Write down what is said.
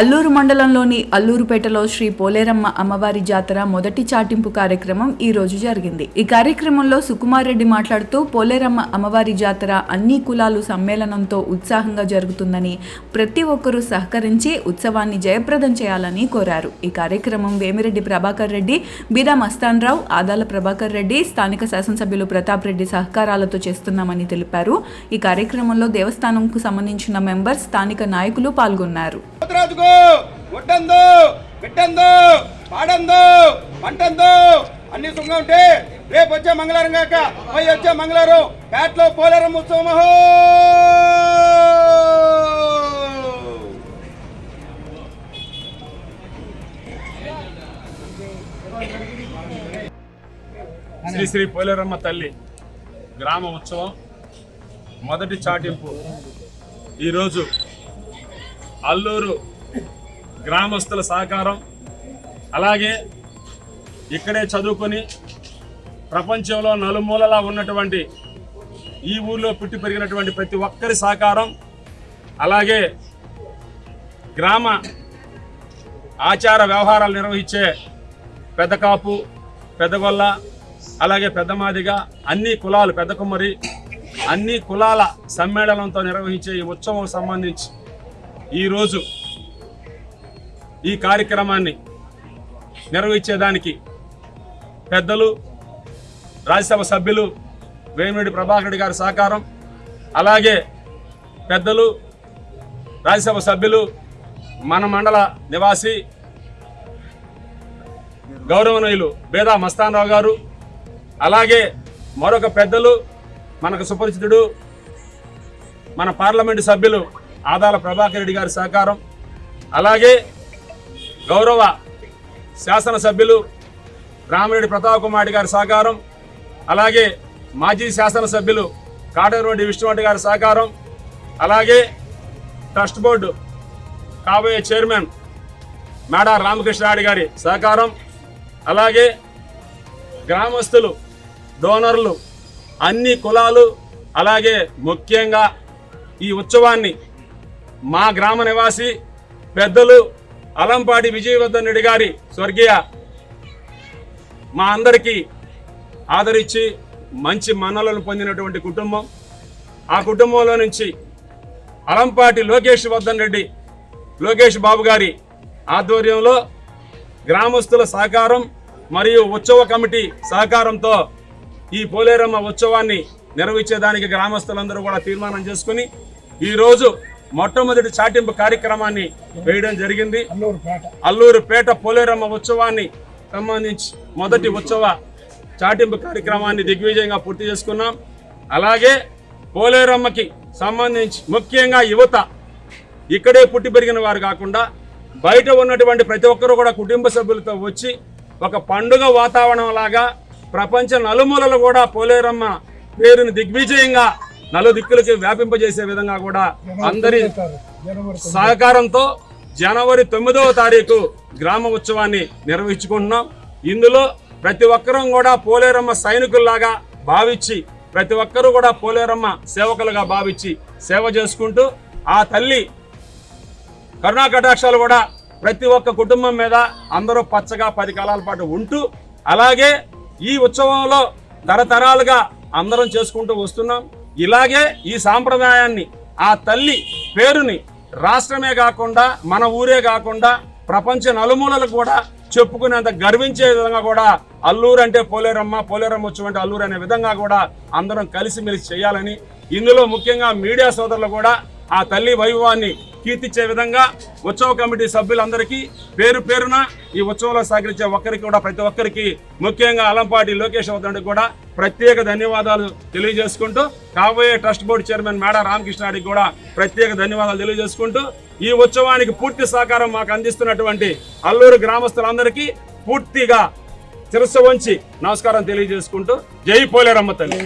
అల్లూరు మండలంలోని అల్లూరుపేటలో శ్రీ పోలేరమ్మ అమ్మవారి జాతర మొదటి చాటింపు కార్యక్రమం ఈ రోజు జరిగింది. ఈ కార్యక్రమంలో సుకుమార్ రెడ్డి మాట్లాడుతూ పోలేరమ్మ అమ్మవారి జాతర అన్ని కులాలు సమ్మేళనంతో ఉత్సాహంగా జరుగుతుందని ప్రతి ఒక్కరూ సహకరించి ఉత్సవాన్ని జయప్రదం చేయాలని కోరారు. ఈ కార్యక్రమం వేమిరెడ్డి ప్రభాకర్ రెడ్డి బీదా మస్తాన్ రావు ఆదాల ప్రభాకర్ రెడ్డి స్థానిక శాసనసభ్యులు ప్రతాప్ రెడ్డి సహకారాలతో చేస్తున్నామని తెలిపారు. ఈ కార్యక్రమంలో దేవస్థానంకు సంబంధించిన మెంబర్స్ స్థానిక నాయకులు పాల్గొన్నారు. పోతురాజుకు ఒడ్డందు బిడ్డందు పాడందు పంటందు. అన్ని సుఖంగా ఉంటే రేపు వచ్చే మంగళవారం కాక పోయి వచ్చే మంగళవారం పేటలో పోలేరం ఉత్సవం శ్రీ శ్రీ పోలేరమ్మ తల్లి గ్రామ ఉత్సవం మొదటి చాటింపు. ఈరోజు అల్లూరు గ్రామస్తుల సహకారం అలాగే ఇక్కడే చదువుకొని ప్రపంచంలో నలుమూలలా ఉన్నటువంటి ఈ ఊర్లో పుట్టి పెరిగినటువంటి ప్రతి ఒక్కరి సహకారం అలాగే గ్రామ ఆచార వ్యవహారాలు నిర్వహించే పెద్ద కాపు పెద్దగొల్ల అలాగే పెద్దమాదిగ అన్ని కులాలు పెద్ద కుమ్మరి అన్ని కులాల సమ్మేళనంతో నిర్వహించే ఈ ఉత్సవం సంబంధించి ఈరోజు ఈ కార్యక్రమాన్ని నిర్వహించేదానికి పెద్దలు రాజ్యసభ సభ్యులు వేమిరెడ్డి ప్రభాకర్ రెడ్డి గారి సహకారం అలాగే పెద్దలు రాజ్యసభ సభ్యులు మన మండల నివాసి గౌరవనీయులు బేదా మస్తానరావు గారు అలాగే మరొక పెద్దలు మనకు సుపరిచితుడు మన పార్లమెంటు సభ్యులు ఆదాల ప్రభాకర్ రెడ్డి గారి సహకారం అలాగే గౌరవ శాసనసభ్యులు రామిరెడ్డి ప్రతాప్ కుమార్ గారి సహకారం అలాగే మాజీ శాసనసభ్యులు కాటరెడ్డి విష్ణువంటి గారి సహకారం అలాగే ట్రస్ట్ బోర్డు కాబోయే చైర్మన్ మేడా రామకృష్ణారెడ్డి గారి సహకారం అలాగే గ్రామస్తులు డోనర్లు అన్ని కులాలు అలాగే ముఖ్యంగా ఈ ఉత్సవాన్ని మా గ్రామ నివాసి పెద్దలు అలంపాటి విజయవర్ధన్ రెడ్డి గారి స్వర్గీయ మా అందరికీ ఆదరించి మంచి మన్నలను పొందినటువంటి కుటుంబం. ఆ కుటుంబంలో నుంచి అలంపాటి లోకేష్ వర్ధన్ రెడ్డి లోకేష్ బాబు గారి ఆధ్వర్యంలో గ్రామస్తుల సహకారం మరియు ఉత్సవ కమిటీ సహకారంతో ఈ పోలేరమ్మ ఉత్సవాన్ని నిర్వహించేదానికి గ్రామస్తులందరూ కూడా తీర్మానం చేసుకుని ఈరోజు మొట్టమొదటి చాటింపు కార్యక్రమాన్ని వేయడం జరిగింది. అల్లూరుపేట పోలేరమ్మ ఉత్సవాన్ని సంబంధించి మొదటి ఉత్సవ చాటింపు కార్యక్రమాన్ని దిగ్విజయంగా పూర్తి చేసుకున్నాం. అలాగే పోలేరమ్మకి సంబంధించి ముఖ్యంగా యువత ఇక్కడే పుట్టి పెరిగిన వారు కాకుండా బయట ఉన్నటువంటి ప్రతి ఒక్కరు కూడా కుటుంబ సభ్యులతో వచ్చి ఒక పండుగ వాతావరణం లాగా ప్రపంచ నలుమూలలు కూడా పోలేరమ్మ పేరుని దిగ్విజయంగా నలు దిక్కులకి వ్యాపింపజేసే విధంగా కూడా అందరి సహకారంతో జనవరి తొమ్మిదవ తారీఖు గ్రామ ఉత్సవాన్ని నిర్వహించుకుంటున్నాం. ఇందులో ప్రతి ఒక్కరూ కూడా పోలేరమ్మ సైనికుల్లాగా భావించి ప్రతి ఒక్కరూ కూడా పోలేరమ్మ సేవకులుగా భావించి సేవ చేసుకుంటూ ఆ తల్లి కరుణా కటాక్షాలు కూడా ప్రతి ఒక్క కుటుంబం మీద అందరూ పచ్చగా పది కాలాల పాటు ఉంటూ అలాగే ఈ ఉత్సవంలో తరతరాలుగా అందరం చేసుకుంటూ వస్తున్నాం. ఇలాగే ఈ సాంప్రదాయాన్ని ఆ తల్లి పేరుని రాష్ట్రమే కాకుండా మన ఊరే కాకుండా ప్రపంచ నలుమూలలకు కూడా చెప్పుకునేంత గర్వించే విధంగా కూడా అల్లూరు అంటే పోలేరమ్మ పోలేరమ్మ ఉత్సవం అల్లూరు అనే విధంగా కూడా అందరం కలిసిమెలిసి చేయాలని ఇందులో ముఖ్యంగా మీడియా సోదరులు కూడా ఆ తల్లి వైభవాన్ని కీర్తించే విధంగా ఉత్సవ కమిటీ సభ్యులందరికీ పేరు పేరున ఈ ఉత్సవంలో సహకరించే ఒక్కరికి కూడా ప్రతి ఒక్కరికి ముఖ్యంగా అలంపాటి లోకేష్ అవతడికి కూడా ప్రత్యేక ధన్యవాదాలు తెలియజేసుకుంటూ కాబోయే ట్రస్ట్ బోర్డు చైర్మన్ మేడ రామకృష్ణాడికి కూడా ప్రత్యేక ధన్యవాదాలు తెలియజేసుకుంటూ ఈ ఉత్సవానికి పూర్తి సహకారం మాకు అందిస్తున్నటువంటి అల్లూరు గ్రామస్తులందరికీ పూర్తిగా శిరస్సు వంచి నమస్కారం తెలియజేసుకుంటూ జై పోలేరమ్మ తల్లి.